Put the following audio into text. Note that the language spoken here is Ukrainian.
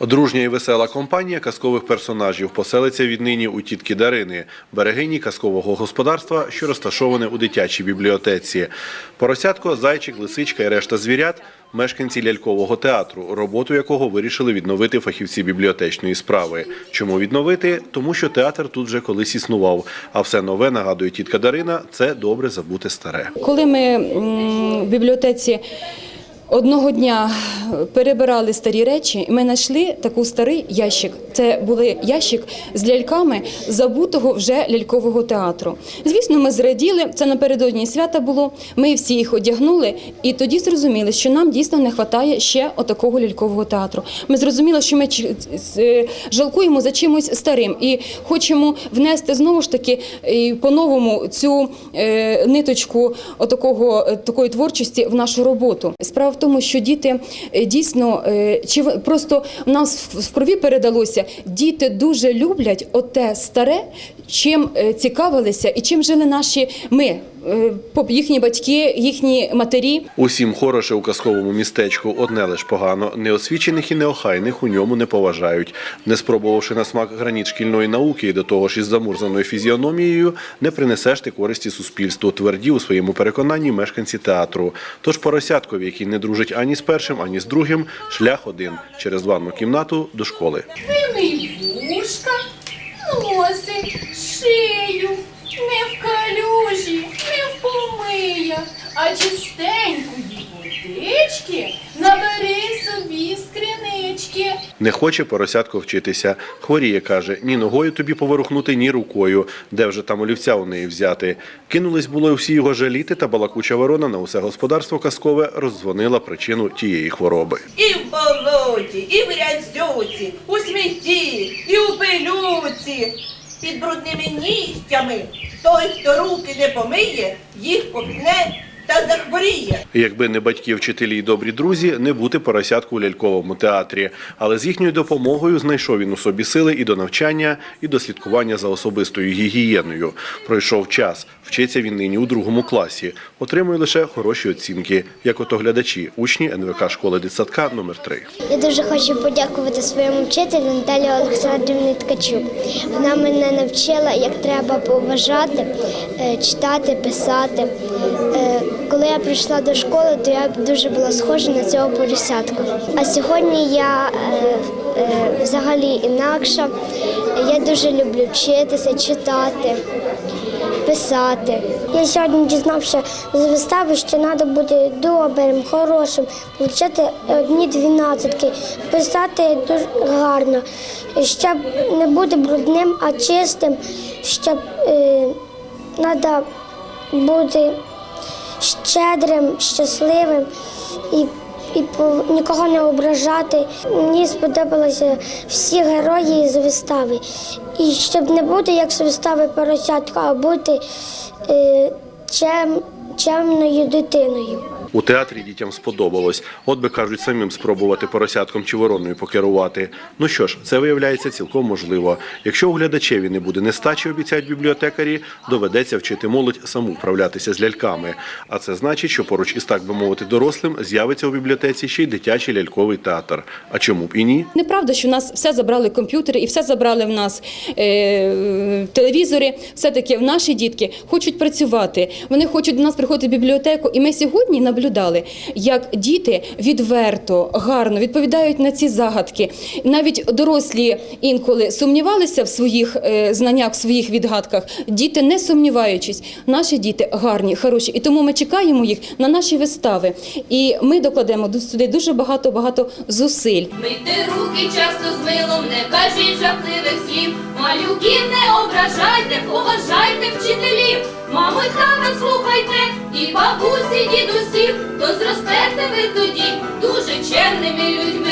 Дружня і весела компанія казкових персонажів поселиться віднині у тітки Дарини, берегині казкового господарства, що розташоване у дитячій бібліотеці. Поросятко, зайчик, лисичка і решта звірят – мешканці лялькового театру, роботу якого вирішили відновити фахівці бібліотечної справи. Чому відновити? Тому що театр тут вже колись існував, а все нове, нагадує тітка Дарина, це добре забути старе. Коли ми в бібліотеці одного дня перебирали старі речі, і ми знайшли такий старий ящик. Це був ящик з ляльками забутого вже лялькового театру. Звісно, ми зраділи, це напередодні свята було. Ми всі їх одягнули, і тоді зрозуміли, що нам дійсно не вистачає ще отакого лялькового театру. Ми зрозуміли, що ми е, жалкуємо за чимось старим і хочемо внести знову ж таки по-новому цю е, ниточку отакого, е, такої творчості в нашу роботу. Справа в тому, що діти е, дійсно е, чи просто в нас в крові передалося, діти дуже люблять оте старе, чим е, цікавилися і чим жили наші ми, е, їхні батьки, їхні матері. Усім хороше у казковому містечку одне лиш погано. Неосвічених і неохайних у ньому не поважають. Не спробувавши на смак граніт шкільної науки і до того ж із замурзаною фізіономією, не принесеш ти користі суспільству. Тверді у своєму переконанні мешканці театру. Тож поросяткові, які не дружать ані з першим, ані з другим, шлях один через ванну кімнату до школи. Вушка, носик, шию, не в калюжі, не в помия, а чистенької водички набери собі з кринички. Не хоче поросятко вчитися. Хворіє, каже, ні ногою тобі поворухнути, ні рукою. Де вже там олівця у неї взяти. Кинулись було всі його жаліти, та балакуча ворона на усе господарство казкове роздзвонила причину тієї хвороби. І в болоті, і в грязюці, у смітті, і у пилюці, під брудними нігтями. Той, хто руки не помиє, їх попне та захворіє. Якби не батьки, вчителі й добрі друзі, не бути поросятку у ляльковому театрі. Але з їхньою допомогою знайшов він у собі сили і до навчання, і до слідкування за особистою гігієною. Пройшов час. Вчиться він нині у другому класі. Отримує лише хороші оцінки, як ото глядачі, учні НВК школи дитсадка номер 3 Я дуже хочу подякувати своєму вчителю Наталі Олександрівні Ткачук. Вона мене навчила, як треба поважати, е, читати, писати. Коли я прийшла до школи, то я дуже була схожа на цього поросятка. А сьогодні я е, е, взагалі інакша. Я дуже люблю вчитися, читати, писати. Я сьогодні дізнався з вистави, що треба бути добрим, хорошим, отримати одні дванадцятки, писати дуже гарно, щоб не бути брудним, а чистим, щоб треба бути щедрим, щасливим і, і нікого не ображати. Мені сподобалися всі герої з вистави. І щоб не бути як з вистави поросятка, а бути е, чем, чемною дитиною. У театрі дітям сподобалось. От би кажуть, самим спробувати поросятком чи вороною покерувати. Ну що ж, це виявляється цілком можливо. Якщо у глядачеві не буде нестачі, обіцяють бібліотекарі, доведеться вчити молодь саму вправлятися з ляльками. А це значить, що поруч із так би мовити дорослим з'явиться у бібліотеці ще й дитячий ляльковий театр. А чому б і ні? Неправда, що в нас все забрали комп'ютери і все забрали в нас е, телевізори. Все-таки наші дітки хочуть працювати, вони хочуть до нас приходити в бібліотеку. І ми сьогодні наблюдали, як діти відверто, гарно відповідають на ці загадки. Навіть дорослі інколи сумнівалися в своїх е, знаннях, в своїх відгадках. Діти, не сумніваючись, наші діти гарні, хороші. І тому ми чекаємо їх на наші вистави. І ми докладемо до- сюди дуже багато багато зусиль. Мийте руки часто з милом, не кажіть жахливих слів. Малюків не ображайте, поважайте вчителів. Мамо й тата слухайте, і бабусі, дідусів, то зростете ви тоді дуже чемними людьми.